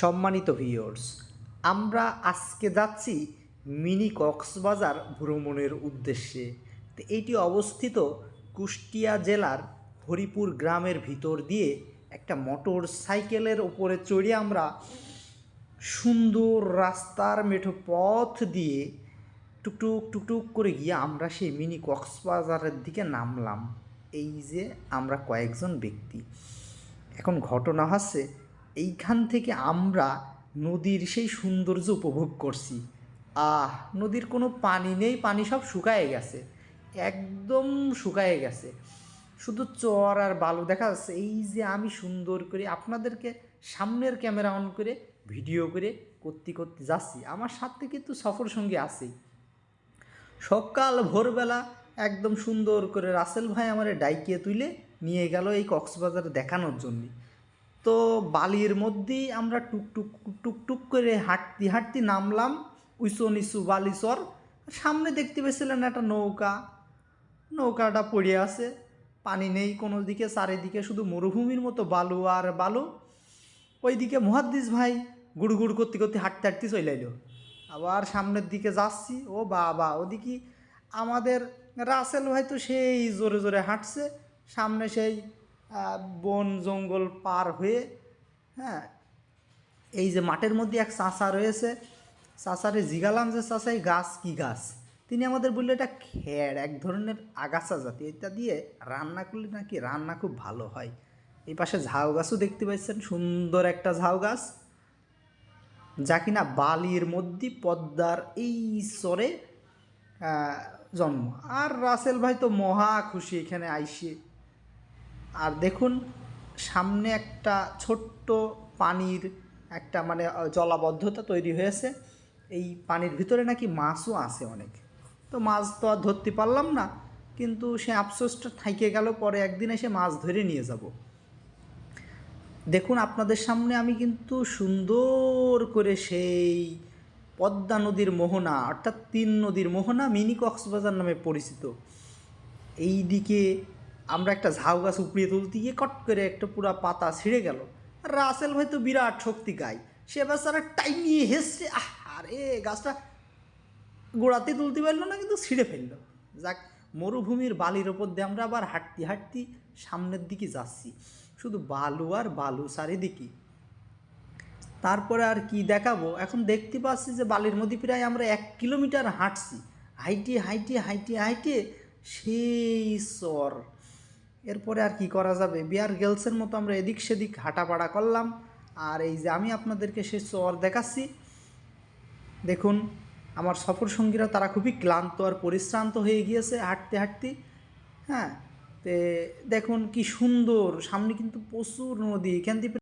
সম্মানিত ভিউয়ার্স আমরা আজকে যাচ্ছি মিনি কক্সবাজার ভ্রমণের উদ্দেশ্যে। তো এইটি অবস্থিত কুষ্টিয়া জেলার হরিপুর গ্রামের ভিতর দিয়ে একটা মোটর সাইকেলের ওপরে চড়ে আমরা সুন্দর রাস্তার মেঠো পথ দিয়ে টুকটুক টুকটুক করে গিয়ে আমরা সেই মিনি কক্সবাজারের দিকে নামলাম। এই যে আমরা কয়েকজন ব্যক্তি। এখন ঘটনা হচ্ছে এইখান থেকে আমরা নদীর সেই সৌন্দর্য উপভোগ করছি। আহ, নদীর কোনো পানি নেই, পানি সব শুকায়ে গেছে। একদম শুকায়ে গেছে। শুধু চর আর বালু দেখা যাচ্ছে। এই যে আমি সুন্দর করে আপনাদেরকে সামনের ক্যামেরা অন করে, ভিডিও করে করতে করতে যাচ্ছি। আমার সাথে কিন্তু সফর সঙ্গে আছেই। সকাল, ভোরবেলা একদম সুন্দর করে রাসেল ভাই আমার ডাইকিয়ে তুলে নিয়ে গেল এই কক্সবাজার দেখানোর জন্য। তো বালির মধ্যেই আমরা টুকটুক টুকটুক করে হাঁটতে হাঁটতে নামলাম উঁচু নিচু বালিচর সামনে দেখতে পেয়েছিলেন একটা নৌকা। নৌকাটা পড়ে আছে। পানি নেই কোনো দিকে, চারিদিকে শুধু মরুভূমির মতো বালু আর বালু। ওইদিকে মহাদ্দিস ভাই গুড় গুড় করতে করতে হাঁটতে হাঁটতে চলে আবার সামনের দিকে যাচ্ছি। ও বাবা, ওদিকে আমাদের রাসেল ভাই তো সেই জোরে জোরে হাঁটছে। সামনে সেই বন জঙ্গল পার হয়ে হ্যাঁ এই যে মাঠের মধ্যে এক চাষা রয়েছে চাষারে জিগালাম যে চাষা এই গাছ কি গাছ? তিনি আমাদের বলল এটা খের এক ধরনের আগাছা জাতি। এটা দিয়ে রান্না করলে নাকি রান্না খুব ভালো হয়। এই পাশে ঝাউ গাছও দেখতে পাচ্ছেন সুন্দর একটা ঝাউ গাছ। যা কিনা বালির মধ্যে পদ্মার এই আহ, জন্ম। আর রাসেল ভাই তো মহা খুশি এখানে আইসে। আর দেখুন, সামনে একটা ছোট্ট পানির একটা মানে জলাবদ্ধতা তৈরি হয়েছে। এই পানির ভিতরে নাকি মাছও আছে অনেক। তো মাছ তো আর ধরতে পারলাম না, কিন্তু সে আফসোসটা থাইকে গেল, পরে একদিন এসে মাছ ধরে নিয়ে যাব। দেখুন, আপনাদের সামনে আমি কিন্তু সুন্দর করে সেই পদ্মা নদীর মোহনা, অর্থাৎ তিন নদীর মোহনা মিনি কক্সবাজার নামে পরিচিত। এই দিকে আমরা একটা ঝাউ গাছ উপড়িয়ে তুলতে গিয়ে কট করে একটা পুরা পাতা ছিঁড়ে গেল। আর রাসেল ভাই তো বিরাট শক্তি গায় সে বেচারা টাইম নিয়ে হেসছে, আহ, আরে, গাছটা গোড়াতে তুলতে পারল না, কিন্তু ছিঁড়ে ফেলল। যাক, মরুভূমির বালির ওপর দিয়ে আমরা আবার হাঁটতে হাঁটতে সামনের দিকে যাচ্ছি। শুধু বালু আর বালু চারিদিকে। তারপরে আর কি দেখাবো? এখন দেখতে পাচ্ছি যে বালির মধ্যে প্রায় আমরা এক কিলোমিটার হাঁটছি। হাইটে হাইটে হাইটে হাইটে, সেই চর এরপরে আর কি করা যাবে? বিয়ার গেলসের মতো আমরা এদিক সেদিক হাঁটাপাড়া করলাম। আর এই যে আমি আপনাদেরকে সে চর দেখাচ্ছি। দেখুন, আমার সফর সঙ্গীরা তারা খুবই ক্লান্ত আর পরিশ্রান্ত হয়ে গিয়েছে হাঁটতে হাঁটতে। হ্যাঁ তে দেখুন কি সুন্দর, সামনে কিন্তু প্রচুর নদী। এখান